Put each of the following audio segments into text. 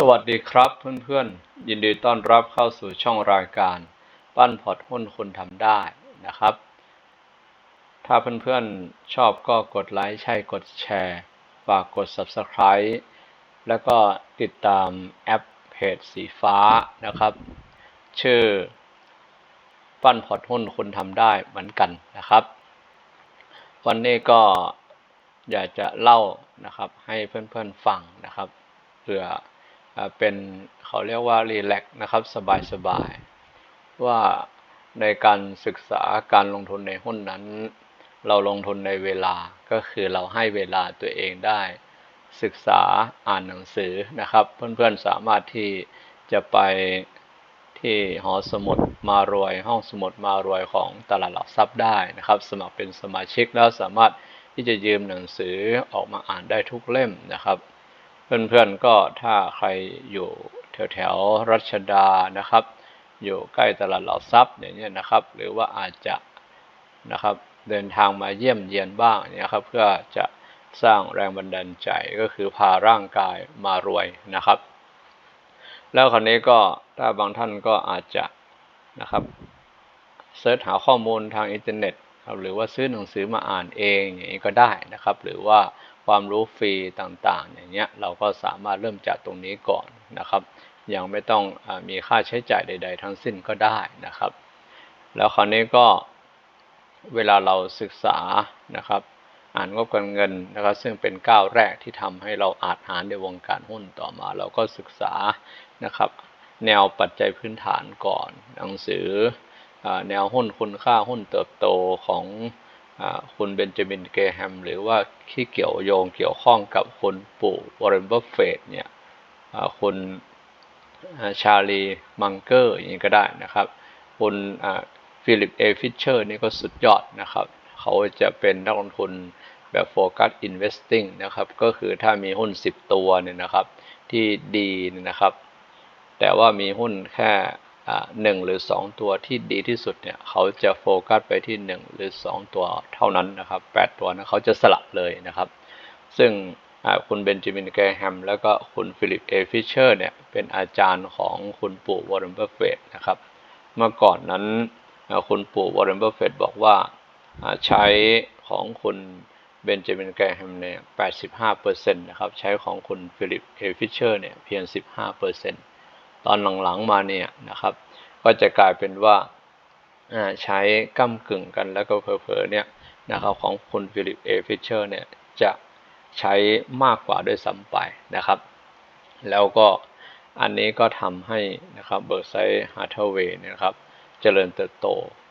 สวัสดีครับเพื่อนๆ ยินดีต้อนรับเข้าสู่ช่องรายการ ปั้นพอร์ตหุ้นคุณทำได้นะครับ ถ้าเพื่อนๆชอบก็กดไลค์ใช่กดแชร์ฝากกด Subscribe แล้วก็ติดตามแอปเพจสีฟ้านะครับ ชื่อ ปั้นพอร์ตหุ้นคุณทำได้เหมือนกันนะครับ วันนี้ก็อยากจะเล่านะครับให้เพื่อนๆฟังนะครับเพื่อ เป็นเขาเรียกว่ารีแลกนะครับสบายๆว่าในการศึกษาการลงทุนในหุ้นนั้น เราลงทุนในเวลาก็คือเราให้เวลาตัวเองได้ ศึกษาอ่านหนังสือนะครับ เพื่อนๆสามารถที่จะไปที่หอสมุดมารวย ห้องสมุดมารวยของตลาดหลักทรัพย์ได้นะครับ สมัครเป็นสมาชิกแล้วสามารถที่จะยืมหนังสือออกมาอ่านได้ทุกเล่มนะครับ เพื่อนๆก็ถ้าใครอยู่แถวๆรัชดานะครับ อยู่ใกล้ตลาดเหลักทรัพย์อย่างนี้นะครับ หรือว่าอาจจะนะครับเดินทางมาเยี่ยมเยียนบ้างเนี่ยครับเพื่อจะสร้างแรงบันดาลใจก็คือพาร่างกายมารวยนะครับ แล้วคราวนี้ก็ถ้าบางท่านก็อาจจะนะครับเสิร์ชหาข้อมูลทางอินเทอร์เน็ตหรือว่าซื้อหนังสือมาอ่านเองอย่างนี้ก็ได้นะครับ หรือว่า ความรู้ฟรีต่างๆ อย่างเงี้ยเราก็สามารถเริ่มจากตรงนี้ก่อนนะครับ ยังไม่ต้องอมีค่าใช้จ่ายใด ๆ ทั้งสิ้นก็ได้นะครับ แล้วคราวนี้ก็เวลาเราศึกษานะครับ อ่านงบการเงินนะครับ ซึ่งเป็นก้าวแรกที่ทำให้เราอาจหารในวงการหุ้นต่อมา เราก็ศึกษานะครับ แนวปัจจัยพื้นฐานก่อน หนังสือแนวหุ้นคุณค่าหุ้นเติบโตของ คุณเบนจามินเกแฮมหรือว่าที่เกี่ยวโยงเกี่ยวข้องกับคุณปู่วอร์เรนบัฟเฟตเนี่ยคุณชาลีมังเกอร์อย่างนี้ก็ได้นะครับ คุณฟิลิปเอฟิชเชอร์นี่ก็สุดยอดนะครับ เขาจะเป็นนักลงทุนแบบโฟกัสอินเวสติ้งนะครับ ก็คือถ้ามีหุ้น 10 ตัวเนี่ยนะครับที่ดีนะครับ แต่ว่ามีหุ้นแค่ หนึ่งหรือ 2 ตัวที่ดีที่สุดเนี่ยเขาจะโฟกัสไปที่ 1 หรือ 2 ตัวเท่านั้นนะครับ 8 ตัวนะเขาจะสลับเลยนะครับ ซึ่งคุณเบนจามินแกแฮมแล้วก็คุณฟิลิปเอฟิเชอร์เนี่ยเป็นอาจารย์ของคุณปู่วอร์เรนเบอร์เฟตนะครับ เมื่อก่อนนั้นคุณปู่วอร์เรนเบอร์เฟตบอกว่าใช้ของคุณเบนจามินแกแฮมเนี่ย85%นะครับ ใช้ของคุณฟิลิปเอฟิเชอร์เนี่ยเพียง 15% ตอนหลังๆมาเนี่ยนะครับ ก็จะกลายเป็นว่าใช้ก้ากึ่งกันแล้วก็เพอๆเนี่ยนะครับของคุณฟิลิปเอฟิชเชอร์เนี่ยจะใช้มากกว่าด้วยซ้ำไปนะครับ แล้วก็อันนี้ก็ทำให้นะครับเบอร์ไซต์ฮาร์ทเวย์นะครับเจริญเติบโต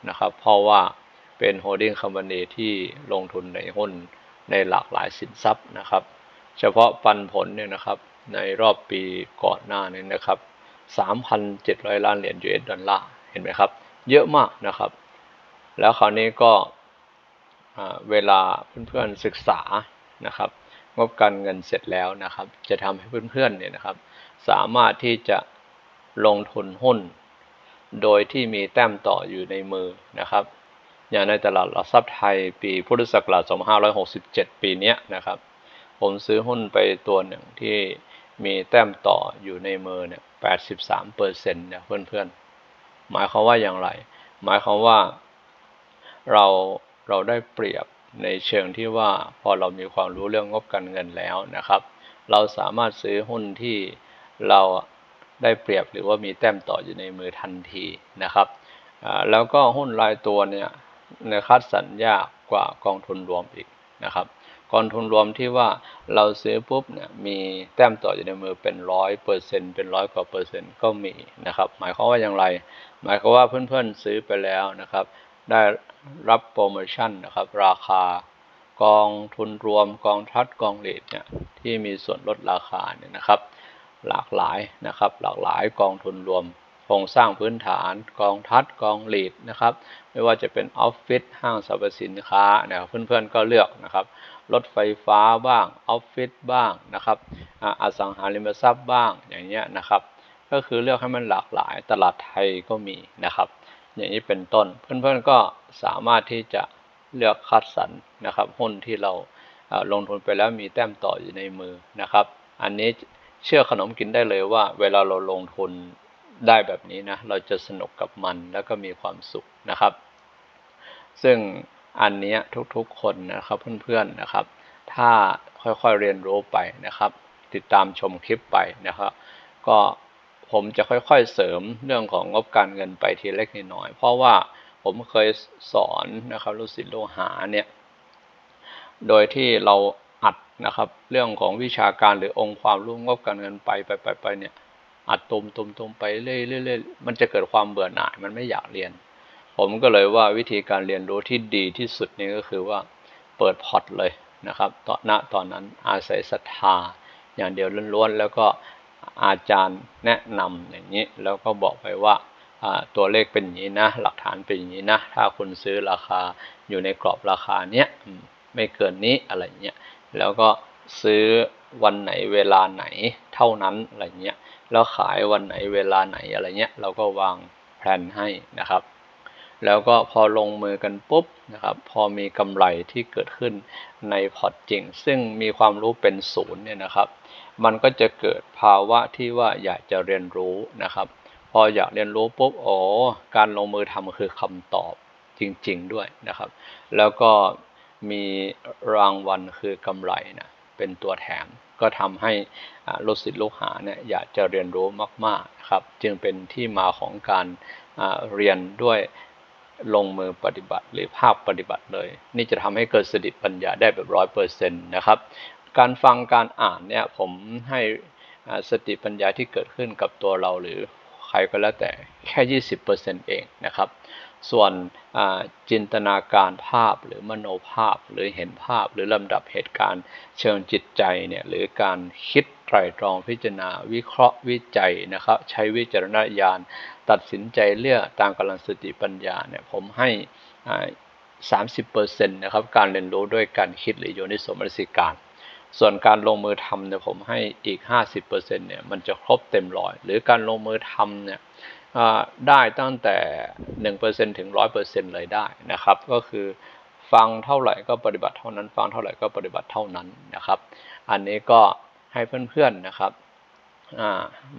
นะครับ เพราะว่าเป็นโฮดดิ้งคอมพานีที่ลงทุนในหุ้นในหลากหลายสินทรัพย์นะครับ เฉพาะปันผลเนี่ยนะครับในรอบปีก่อนหน้านี้นะครับ 3,700 ล้านเหรียญ US ดอลลาร์ เห็นไหมครับ เยอะมากนะครับ แล้วคราวนี้ก็เวลาเพื่อนๆศึกษานะครับงบการเงินเสร็จแล้วนะครับ จะทำให้เพื่อนๆเนี่ยนะครับ สามารถที่จะลงทุนหุ้น โดยที่มีแต้มต่ออยู่ในมือนะครับ อย่างในตลาดหลักทรัพย์ไทยปีพุทธศักราช2567 ปีนี้นะครับ ผมซื้อหุ้นไปตัวหนึ่งที่มีแต้มต่ออยู่ในมือเนี่ย 83เปอร์เซ็นต์เนี่ยเพื่อนๆ หมายความว่าอย่างไร หมายความว่าเราเราได้เปรียบในเชิงที่ว่าพอเรามีความรู้เรื่องงบการเงินแล้วนะครับ เราสามารถซื้อหุ้นที่เราได้เปรียบหรือว่ามีแต้มต่ออยู่ในมือทันทีนะครับแล้วก็หุ้นรายตัวเนี่ยในคัดสัญญากว่ากองทุนรวมอีกนะครับ กองทุนรวมที่ว่าเราซื้อปุ๊บเนี่ยมีแต้มต่ออยู่ในมือเป็นร้อยเปอร์เซ็นต์เป็นร้อยกว่าเปอร์เซ็นต์ก็มีนะครับหมายความว่าอย่างไร หมายความว่าเพื่อนๆซื้อไปแล้วนะครับ ได้รับโปรโมชั่นนะครับราคากองทุนรวมกองทัดกองเลดเนี่ยที่มีส่วนลดราคาเนี่ยนะครับ หลากหลายนะครับ หลากหลายกองทุนรวมโครงสร้างพื้นฐานกองทัดกองเลดนะครับ ไม่ว่าจะเป็นออฟฟิศห้างสรรพสินค้าเนี่ยเพื่อนๆก็เลือกนะครับ รถไฟฟ้าบ้างออฟฟิศบ้างนะครับอสังหาริมทรัพย์บ้างอย่างเงี้ยนะครับ ก็คือเลือกให้มันหลากหลายตลาดไทยก็มีนะครับ อย่างนี้เป็นต้นเพื่อนๆก็สามารถที่จะเลือกคัดสรรนะครับหุ้นที่เราลงทุนไปแล้วมีแต้มต่ออยู่ในมือนะครับ อันนี้เชื่อขนมกินได้เลยว่า เวลาเราลงทุนได้แบบนี้นะเราจะสนุกกับมันแล้วก็มีความสุขนะครับ ซึ่ง อันนี้ทุกๆคนนะครับเพื่อนๆนะครับ ถ้าค่อยๆเรียนรู้ไปนะครับ ติดตามชมคลิปไปนะครับ ก็ผมจะค่อยๆเสริมเรื่องของงบการเงินไปทีเล็กนิดหน่อย เพราะว่าผมเคยสอนนะครับลูกศิษย์ลูกหาเนี่ย โดยที่เราอัดนะครับ เรื่องของวิชาการหรือองค์ความรู้งบการเงินไปไปไปไปเนี่ยอัดตุมตุมตุมไปเรื่อยๆมันจะเกิดความเบื่อหน่ายมันไม่อยากเรียน ผมก็เลยว่าวิธีการเรียนรู้ที่ดีที่สุดนี่ก็คือว่าเปิดพอร์ตเลยนะครับตอนณตอนนั้นอาศัยศรัทธาอย่างเดียวล้วนๆแล้วก็อาจารย์แนะนำอย่างนี้ แล้วก็บอกไปว่าตัวเลขเป็นอย่างนี้นะหลักฐานเป็นอย่างนี้นะ ถ้าคุณซื้อราคาอยู่ในกรอบราคาเนี้ยไม่เกินนี้อะไรเงี้ยแล้วก็ซื้อวันไหนเวลาไหนเท่านั้นอะไรเงี้ยแล้วขายวันไหนเวลาไหนอะไรเงี้ยเราก็วางแผนให้นะครับ แล้วก็พอลงมือกันปุ๊บนะครับพอมีกำไรที่เกิดขึ้นในพอร์ตจริง ซึ่งมีความรู้เป็นศูนย์เนี่ยนะครับ มันก็จะเกิดภาวะที่ว่าอยากจะเรียนรู้นะครับ พออยากเรียนรู้ปุ๊บโอ้การลงมือทำคือคำตอบจริง ๆ ด้วยนะครับ แล้วก็มีรางวัลคือกำไรนะเป็นตัวแถมก็ทำให้ลูกศิษย์ลูกหาเนี่ยอยากจะเรียนรู้มากๆครับ จึงเป็นที่มาของการเรียนด้วย ลงมือปฏิบัติหรือภาคปฏิบัติเลย นี่จะทำให้เกิดสติปัญญาได้แบบร้อยเปอร์เซ็นต์นะครับ การฟังการอ่านเนี่ยผมให้สติปัญญาที่เกิดขึ้นกับตัวเราหรือใครก็แล้วแต่แค่ยี่สิบเปอร์เซ็นต์เองนะครับ ส่วนจินตนาการภาพหรือมโนภาพหรือเห็นภาพหรือลำดับเหตุการณ์เชิงจิตใจเนี่ยหรือการคิดไตรตรองพิจารณาวิเคราะห์วิจัยนะครับใช้วิจารณญาณตัดสินใจเลือกตามกำลังสติปัญญาเนี่ยผมให้สามสิบเปอร์เซ็นต์นะครับการเรียนรู้ด้วยการคิดหรือโยนิสมนสิการ ส่วนการลงมือทำเนี่ยผมให้อีก 50%เนี่ยมันจะครบเต็มร้อยหรือการลงมือทำเนี่ย ได้ตั้งแต่หนึ่งเปอร์เซ็นถึงร้อยเปอร์เซ็นเลยได้นะครับ ก็คือฟังเท่าไหร่ก็ปฏิบัติเท่านั้น ฟังเท่าไหร่ก็ปฏิบัติเท่านั้นนะครับ อันนี้ก็ให้เพื่อนๆนะครับ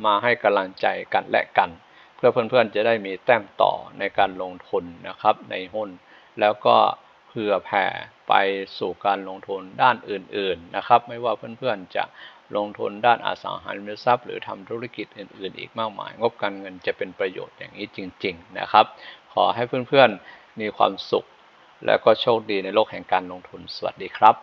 มาให้กำลังใจกันและกัน เพื่อเพื่อนๆจะได้มีแต้มต่อในการลงทุนนะครับในหุ้น แล้วก็ ผื่อแผ่ไปสู่การลงทุนด้านอื่นๆนะครับ ไม่ว่าเพื่อนๆจะลงทุนด้านอสังหาริมทรัพย์ หรือทำธุรกิจอื่น ๆ อีกมากมาย งบการเงินจะเป็นประโยชน์อย่างนี้จริง ๆ นะครับ ขอให้เพื่อนๆมีความสุข และก็โชคดีในโลกแห่งการลงทุนสวัสดีครับ